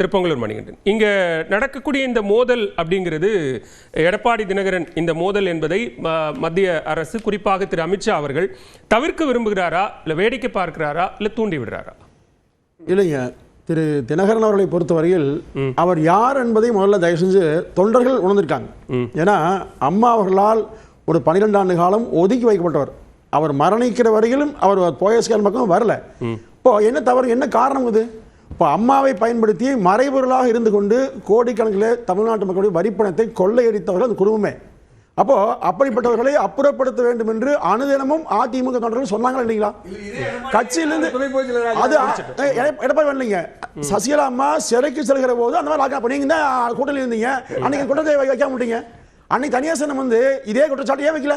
திருப்பங்கலூர் மணிகண்டன். இங்க நடக்கக்கூடிய இந்த மோதல் அப்படிங்கிறது எடப்பாடி தினகரன் இந்த மோதல் என்பதை மத்திய அரசு குறிப்பாக திரு அமித்ஷா அவர்கள் தவிர்க்க விரும்புகிறாரா இல்ல வேடிக்கை பார்க்கிறாரா இல்ல தூண்டி விடுறாரா? இல்லைங்க. திரு தினகரன் அவர்களை பொறுத்தவரையில் அவர் யார் என்பதை முதல்ல தயவு செஞ்சு தொண்டர்கள் உணர்ந்திருக்காங்க. ஏன்னா அம்மா அவர்களால் ஒரு பன்னிரெண்டு ஆண்டு காலம் ஒதுக்கி வைக்கப்பட்டவர். அவர் மரணிக்கிற வரையிலும் அவர் போயஸ்கால் பக்கம் வரல. இப்போ என்ன தவறு என்ன காரணம் இது? இப்போ அம்மாவை பயன்படுத்தி மறைபொருளாக இருந்து கொண்டு கோடிக்கணக்கில் தமிழ்நாட்டு மக்களுடைய வரிப்பணத்தை கொள்ளையடித்தவர்கள் அந்த குடும்பமே. அப்போ அப்படிப்பட்டவர்களை அப்புறப்படுத்த வேண்டும் என்று அனுதினமும் அதிமுக தொண்டர்கள் சொன்னாங்களா இல்லைங்களா? கட்சியிலிருந்து அது எடப்பாடி வரலைங்க. சசிகலா அம்மா சிறைக்கு செல்கிற போது அந்த மாதிரி லாக்கப் நீங்க தான் கூட்டணி இருந்தீங்க. அன்னைக்கு குற்றத்தை வைக்க வைக்காம அன்னைக்கு தனியார் தனியாசனம் வந்து இதே குற்றச்சாட்டு ஏன் வைக்கல?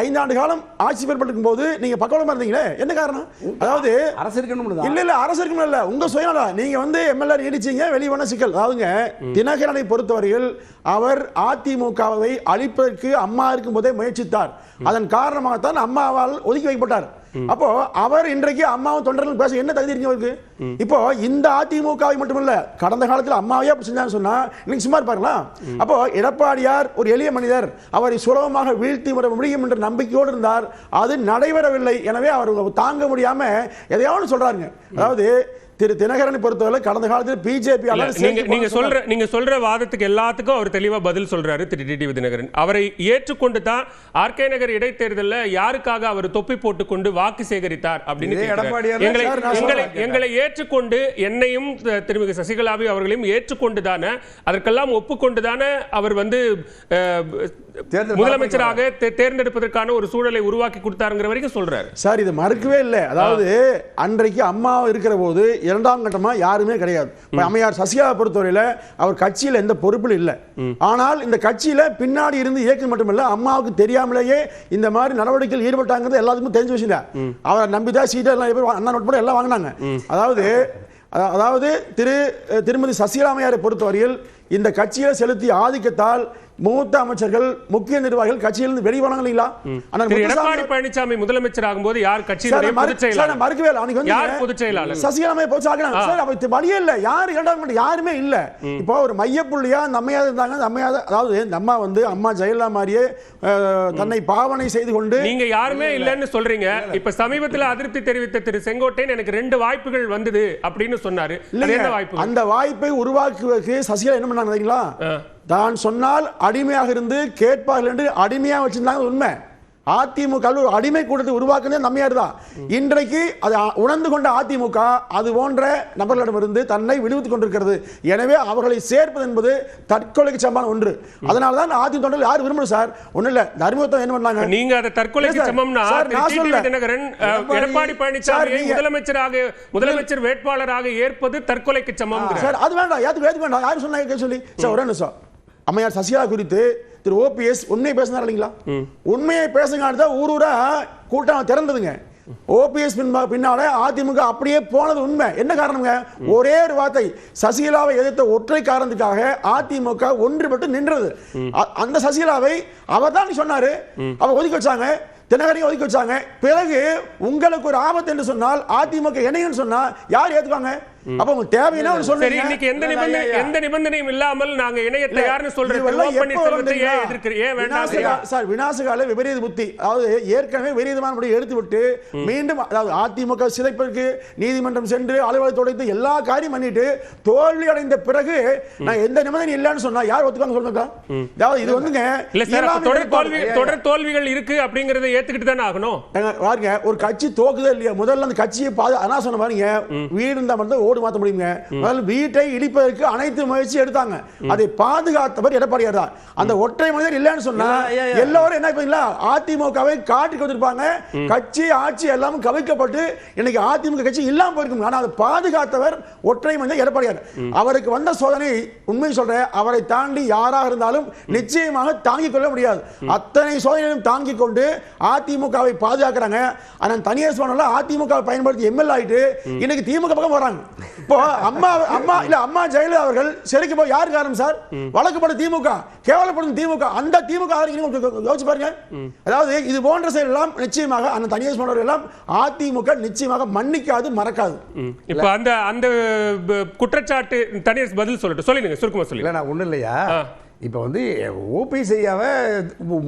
ஐந்தாண்டு காலம் ஆட்சி பெறப்பட்டிருக்கும் போது நீங்க பக்கவளமா இருந்தீங்களே? என்ன காரணம்? அதாவது அரசு இருக்கணும் இல்ல இல்ல அரசு இருக்கணும் இல்ல. உங்க சுயநலம் நீங்க வந்து எம்எல்ஏ நீடிச்சீங்க வெளியே போன சிக்கல். அதாவதுங்க தினகரனை பொறுத்தவரையில் அவர் அதிமுகவை அழிப்பதற்கு அம்மா இருக்கும் போதே முயற்சித்தார் அதன் காரணமாகத்தான் அம்மாவால் ஒதுக்கி வைக்கப்பட்டார். அப்போ அவர் இன்றைக்கு அம்மாவும் தொண்டர்கள் பேச என்ன தகுதி இருக்கு அவருக்கு இப்போ இந்த அதிமுகவை மட்டுமல்ல கடந்த காலத்தில் அம்மாவே அப்படி செஞ்சான்னு சொன்னா இன்னைக்கு சும்மா இருப்பார்களா அப்போ எடப்பாடியார் ஒரு எளிய மனிதர் அவரை சுலபமாக வீழ்த்தி விட முடியும் என்ற நம்பிக்கையோடு இருந்தார். அது நடைபெறவில்லை. எனவே அவர் தாங்க முடியாம எதையாவது சொல்றாருங்க. அதாவது திரு தினகரனை பொறுத்தவரை கடந்த காலத்தில் பிஜேபி நீங்க சொல்ற நீங்க சொல்ற வாதத்துக்கு எல்லாத்துக்கும் அவர் தெளிவா பதில் சொல்றாரு திரு டிடிவி தினகரன். அவரை ஏற்றுக்கொண்டு தான் ஆர்கே நகர் இடைத்தேர்தல்ல யாருக்காக அவர் தொப்பி போட்டுக்கொண்டு வாக்கு சேகரித்தார் அப்படின்னு எங்களை ஏற்றுக்கொண்டு என்னையும் திருமிகு சசிகலாவை அவர்களையும் ஏற்றுக்கொண்டு தானே அதற்கெல்லாம் ஒப்புக்கொண்டு தானே அவர் வந்து முதலமைச்சராக தேர்ந்தெடுப்பதற்கான ஒரு சூழலை உருவாக்கி கொடுத்தாருங்கிற வரைக்கும் சொல்றாரு. சார் இது மறுக்கவே இல்லை. அதாவது அன்றைக்கு அம்மா இருக்கிற போது இரண்டாம் கட்டமா யாருமே கிடையாது. அம்மையார் சசிகலா பொறுத்தவரையில அவர் கட்சியில எந்த பொறுப்பில் இல்லை. ஆனால் இந்த கட்சியில பின்னாடி இருந்து இயக்கம் மட்டுமல்ல அம்மாவுக்கு தெரியாமலேயே இந்த மாதிரி நடவடிக்கையில் ஈடுபட்டாங்கிறது எல்லாத்துக்கும் தெரிஞ்ச விஷயம் தான் அவரை நம்பிதான் சீட்டை எல்லாம் அண்ணா உட்பட எல்லாம் வாங்கினாங்க. அதாவது அதா- அதாவது திரு திருமதி சசிகலா அம்மையாரை பொறுத்தவரையில் இந்த கட்சியில செலுத்திய ஆதிக்கத்தால் மூத்த அமைச்சர்கள் முக்கிய நிர்வாகிகள் கட்சியிலிருந்து முத்துசாமி எடப்பாடி பழனிசாமி முதலமைச்சர் ஆகும்போது யார் கட்சியினுடைய பொதுச் செயலாளர் மறுக்கவே இல்லை. அன்னைக்கு வந்து யார் பொதுச் செயலாளர்? சசிகலாமை பொதுச் ஆக்குனாங்க. சார், அப்ப வழியே இல்ல. யாரு இரண்டாம் யாருமே இல்ல. இப்போ ஒரு மையப்புள்ளியா இந்த அம்மையா இருந்தாங்க. அந்த அதாவது இந்த அம்மா வந்து அம்மா ஜெயலலிதா மாதிரியே தன்னை பாவனை செய்து கொண்டு நீங்க யாருமே இல்லைன்னு சொல்றீங்க. இப்ப சமீபத்துல அதிருப்தி தெரிவித்த திரு செங்கோட்டையன் எனக்கு ரெண்டு வாய்ப்புகள் வந்தது அப்படின்னு சொன்னாரு. என்ன வாய்ப்பு அந்த வாய்ப்பை உருவாக்குவதற்கு சசிகலா என்ன பண்ணாங்க தான் சொன்னால் அடிமையாக இருந்து கேட்பார்கள் என்று அடிமையா வச்சிருந்தாங்க அது உண்மை. அதிமுக ஒரு அடிமை கூட்டத்தை உருவாக்குனதே நம்மையார் தான். இன்றைக்கு அதை உணர்ந்து கொண்ட அதிமுக அது போன்ற நபர்களிடமிருந்து தன்னை விடுவித்துக் கொண்டிருக்கிறது. எனவே அவர்களை சேர்ப்பது என்பது தற்கொலைக்கு சமமான ஒன்று. அதனால தான் அதிமுக தொண்டர்கள் யாரும் விரும்பல சார். ஒண்ணும் இல்ல. தர்மபுரம் என்ன பண்ணாங்க? நீங்க அதை தற்கொலைக்கு. சமம்னா. தினகரன் எடப்பாடி- நீங்க- முதலமைச்சராக முதலமைச்சர் வேட்பாளராக ஏற்பது தற்கொலைக்கு சமம் சார் அது வேண்டாம். ஏத்துக்கு ஏத்துக்க வேண்டாம்? யாரும் சொன்னாங்க? சொல்லி. சார் ஒரே நிமிஷம். அம்மையார் சசிகலா குறித்து திரு ஓபிஎஸ் உண்மையை பேசினார் இல்லைங்களா? உண்மையை பேசுங்க தான் ஊர் ஊரா கூட்டம் திறந்ததுங்க. ஓபிஎஸ் பின்னால அதிமுக அப்படியே போனது உண்மை. என்ன காரணம்ங்க? ஒரே ஒரு வார்த்தை. சசிகலாவை எதிர்த்த ஒற்றை காரணத்துக்காக அதிமுக ஒன்றுபட்டு நின்றது. அ- அந்த சசிகலாவை அவர் தான் சொன்னாரு. அவர் ஒதுக்கி வச்சாங்க. தினகரையும் ஒதுக்கி வச்சாங்க. பிறகு உங்களுக்கு ஒரு ஆபத்து என்று சொன்னால் அதிமுக என்னையும் சொன்னா யார் ஏத்துக்காங்க அப்ப உங்களுக்கு தேவைன்னா சரி இன்னைக்கு எந்த நிபந்தனை. எந்த நிபந்தனையும் இல்லாமல் நாங்க இணையத்தை யாருன்னு விநாசகா- சார் விநாசகால விபரீத புத்தி. அதாவது ஏற்கனவே விபரீதமான முடிவை எடுத்து விட்டு மீண்டும் அதாவது அதிமுக சிதைப்பதற்கு நீதிமன்றம் சென்று அலுவலகத்தை உடைத்து எல்லா காரியம் பண்ணிட்டு தோல்வி அடைந்த பிறகு நான் எந்த நிபந்தனை இல்லைன்னு சொன்னா யார் ஒத்துக்காங்க சொல்லுங்க அதாவது இது வந்துங்க தொடர். தோல்வி தொடர் தோல்விகள் இருக்கு அப்படிங்கறத ஏத்துக்கிட்டு தானே ஆகணும்? பாருங்க ஒரு கட்சி தோக்குதே இல்லையா? முதல்ல அந்த கட்சியை பாது அதான் சொன்ன பாருங்க வீடு இருந்தா மட்டும் தான் ஓடு மாத்த முடியுங்க? முதல்ல வீட்டை இடிப்பதற்கு அனைத்து முயற்சி எடுத்தாங்க. அதை பாதுகாத்தவர் எடப்பாடியார் தான். அந்த ஒற்றை மனிதர் இல்லைன்னு சொன்னா. எல்லாரும் என்ன பண்ணீங்களா? அதிமுகவை காட்டி கொடுத்திருப்பாங்க. கட்சி ஆட்சி எல்லாம் கவிழ்க்கப்பட்டு இன்னைக்கு அதிமுக கட்சி இல்லாம போயிருக்கும் ஆனா அதை பாதுகாத்தவர் ஒற்றை மனிதர் எடப்பாடியார். அவருக்கு வந்த சோதனை உண்மை சொல்றேன் அவரை தாண்டி யாராக இருந்தாலும் நிச்சயமாக தாங்கிக் கொள்ள முடியாது. அத்தனை சோதனையும் தாங்கிக் கொண்டு அதிமுகவை பாதுகாக்கிறாங்க. ஆனா தனியார் சொன்னால அதிமுக பயன்படுத்தி எம்எல் ஆயிட்டு இன்னைக்கு திமுக பக்கம் போறாங்க. இப்போ அம்மா அம்மா இல்ல அம்மா ஜெயலலிதா அவர்கள் சிறைக்கு போய் யார் காரணம் சார்? வழக்கு போட திமுக கேவலப்படும் திமுக. அந்த திமுக யோசிச்சு பாருங்க. அதாவது இது போன்ற செயல் எல்லாம் நிச்சயமாக அந்த தனியார் சொன்னவர்கள் எல்லாம் அதிமுக நிச்சயமாக மன்னிக்காது மறக்காது. இப்ப அந்த அந்த குற்றச்சாட்டு தனியார் பதில் சொல்லட்டும். சொல்லிடுங்க சுருக்கமா சொல்லி இல்லை நான் ஒன்றும் இல்லையா. இப்போ வந்து ஓபிஎஸ் ஐயாவை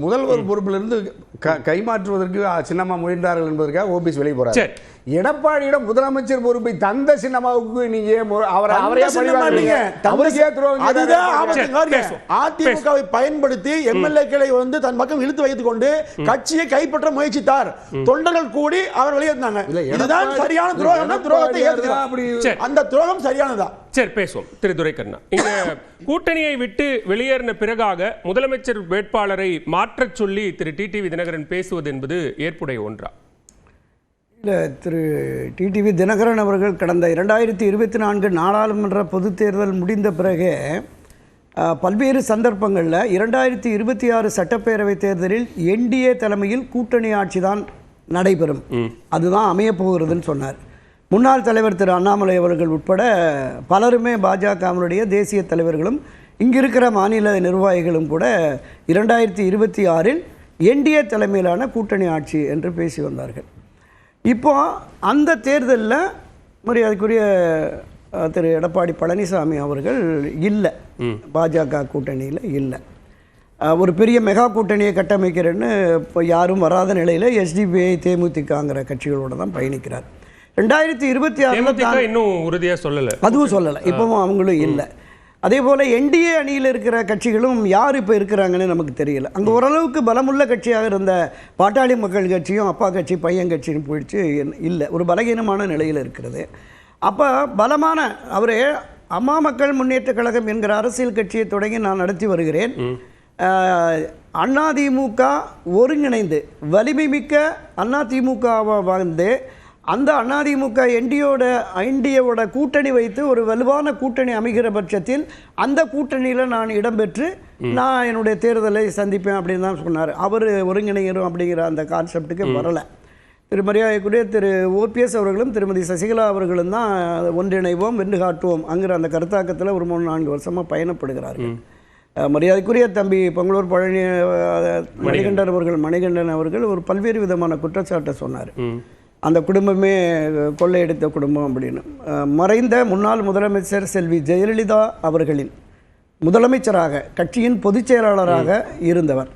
முதல்வர் பொறுப்பிலிருந்து கைமாற்றுவதற்கு சின்னம்மா முயன்றார்கள் என்பதற்காக ஓபிஎஸ் வெளியே போறாரு. எடப்பாடியிடம் முதலமைச்சர் பொறுப்பை தந்த சின்னம்மாவுக்கு நீங்க அவரை. பேசுவோம். அதிமுகவை பயன்படுத்தி எம்எல்ஏக்களை வந்து தன் பக்கம் இழுத்து வைத்துக் கொண்டு கட்சியை கைப்பற்ற முயற்சித்தார். தொண்டர்கள் கூடி அவர் வெளியேறினாங்க இதுதான் சரியான துரோகம். துரோகத்தை சரி. அந்த துரோகம் சரியானதா? சரி பேசுவோம். திரு. துரைக்கண்ணா. இங்க கூட்டணியை விட்டு வெளியேறின பிறகாக முதலமைச்சர் வேட்பாளரை மாற்றச் சொல்லி திரு. டிடிவி தினகரன் பேசுவது என்பது ஏற்புடைய ஒன்றா? இல்லை திரு டிடிவி தினகரன் அவர்கள் கடந்த இரண்டாயிரத்தி இருபத்தி நான்கு நாடாளுமன்ற பொதுத் தேர்தல் முடிந்த பிறகு பல்வேறு சந்தர்ப்பங்களில் இரண்டாயிரத்தி இருபத்தி ஆறு சட்டப்பேரவைத் தேர்தலில் என்டிஏ தலைமையில் கூட்டணி ஆட்சி தான் நடைபெறும். அதுதான் அமையப் போகிறதுன்னு சொன்னார். முன்னாள் தலைவர் திரு அண்ணாமலை அவர்கள் உட்பட பலருமே பாஜகவினுடைய தேசிய தலைவர்களும் இங்கு இருக்கிற மாநில நிர்வாகிகளும் கூட இரண்டாயிரத்தி இருபத்தி ஆறில் என்டிஏ தலைமையிலான கூட்டணி ஆட்சி என்று பேசி வந்தார்கள். இப்போ அந்த தேர்தலில் மரியாதைக்குரிய திரு எடப்பாடி பழனிசாமி அவர்கள் இல்லை. பாஜக கூட்டணியில் இல்லை. ஒரு பெரிய மெகா கூட்டணியை கட்டமைக்கிறேன்னு இப்போ யாரும் வராத நிலையில் எஸ்டிபிஐ தேமுதிகங்கிற கட்சிகளோட தான் பயணிக்கிறார். ரெண்டாயிரத்தி இருபத்தி ஆறில் இன்னும் உறுதியா சொல்லல. அதுவும் சொல்லலை. இப்பவும் அவங்களும் இல்லை. அதே போல் என்டிஏ அணியில் இருக்கிற கட்சிகளும் யார் இப்போ இருக்கிறாங்கன்னு நமக்கு தெரியல. அங்கே ஓரளவுக்கு பலமுள்ள கட்சியாக இருந்த பாட்டாளி மக்கள் கட்சியும் அப்பா கட்சி பையன் கட்சின்னு போயிடுச்சு. இல்லை ஒரு பலகீனமான நிலையில் இருக்கிறது. அப்போ பலமான அவரே அம்மா மக்கள் முன்னேற்ற கழகம் என்கிற அரசியல் கட்சியை தொடங்கி நான் நடத்தி வருகிறேன். அதிமுக ஒருங்கிணைந்து வலிமை மிக்க அதிமுகவை வந்து அந்த அதிமுக என்டியோட என்டிஏவோட கூட்டணி வைத்து ஒரு வலுவான கூட்டணி அமைகிற பட்சத்தில் அந்த கூட்டணியில் நான் இடம்பெற்று நான் என்னுடைய தேர்தலை சந்திப்பேன் அப்படின்னு தான் சொன்னார். அவர் ஒருங்கிணைகிறோம் அப்படிங்கிற அந்த கான்செப்டுக்கு வரலை. திரு மரியாதைக்குரிய திரு ஓபிஎஸ் அவர்களும் திருமதி சசிகலா அவர்களும் தான் ஒன்றிணைவோம் வென்று காட்டுவோம் அங்கிற அந்த கருத்தாக்கத்தில் ஒரு மூணு நான்கு வருஷமாக பயணப்படுகிறார்கள். மரியாதைக்குரிய தம்பி பொங்கலூர் பழனி மணிகண்டன். அவர்கள் மணிகண்டன் அவர்கள் ஒரு பல்வேறு விதமான குற்றச்சாட்டை சொன்னார். அந்த குடும்பமே கொள்ளையடித்த குடும்பம் அப்படின்னு. மறைந்த முன்னாள் முதலமைச்சர் செல்வி ஜெயலலிதா அவர்களின் முதலமைச்சராக கட்சியின் பொதுச் செயலாளராக இருந்தவர்.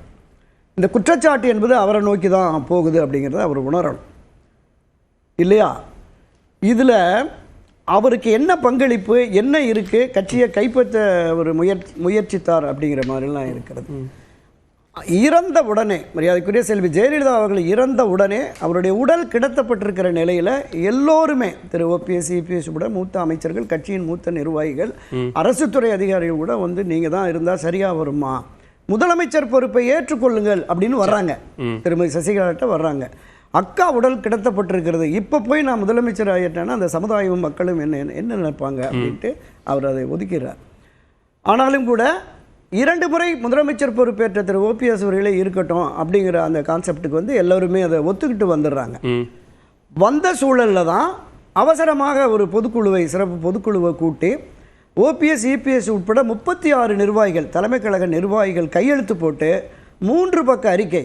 இந்த குற்றச்சாட்டு என்பது அவரை நோக்கி தான் போகுது அப்படிங்கிறத அவர் உணரணும். இல்லையா? இதில் அவருக்கு என்ன பங்களிப்பு என்ன இருக்குது கட்சியை கைப்பற்ற ஒரு முயற்சி முயற்சித்தார் அப்படிங்கிற மாதிரிலாம் இருக்கிறது. இறந்த உடனே மரியாதைக்குரிய செல்வி ஜெயலலிதா அவர்கள் இறந்த உடனே அவருடைய உடல் கிடத்தப்பட்டிருக்கிற நிலையில் எல்லோருமே திரு ஓபிஎஸ் இபிஎஸ் கூட மூத்த அமைச்சர்கள் கட்சியின் மூத்த நிர்வாகிகள் அரசு துறை அதிகாரிகள் கூட வந்து நீங்கள் தான் இருந்தால் சரியாக வருமா? முதலமைச்சர் பொறுப்பை ஏற்றுக்கொள்ளுங்கள் அப்படின்னு வர்றாங்க. திருமதி சசிகலாட்ட வர்றாங்க. அக்கா உடல் கிடத்தப்பட்டிருக்கிறது இப்போ போய் நான் முதலமைச்சர் ஆகிட்டேன்னா அந்த சமுதாயமும் மக்களும் என்ன என்ன நினைப்பாங்க? அப்படின்ட்டு அவர் அதை ஒதுக்கிறார் ஆனாலும் கூட இரண்டு முறை முதலமைச்சர் பொறுப்பேற்ற திரு ஓபிஎஸ் அவர்களே இருக்கட்டும் அப்படிங்கிற அந்த கான்செப்டுக்கு வந்து எல்லோருமே அதை ஒத்துக்கிட்டு வந்துடுறாங்க. வந்த சூழலில் தான் அவசரமாக ஒரு பொதுக்குழுவை சிறப்பு பொதுக்குழுவை கூட்டி ஓபிஎஸ் இபிஎஸ் உட்பட முப்பத்தி ஆறு நிர்வாகிகள் தலைமை கழக நிர்வாகிகள் கையெழுத்து போட்டு மூன்று பக்க அறிக்கை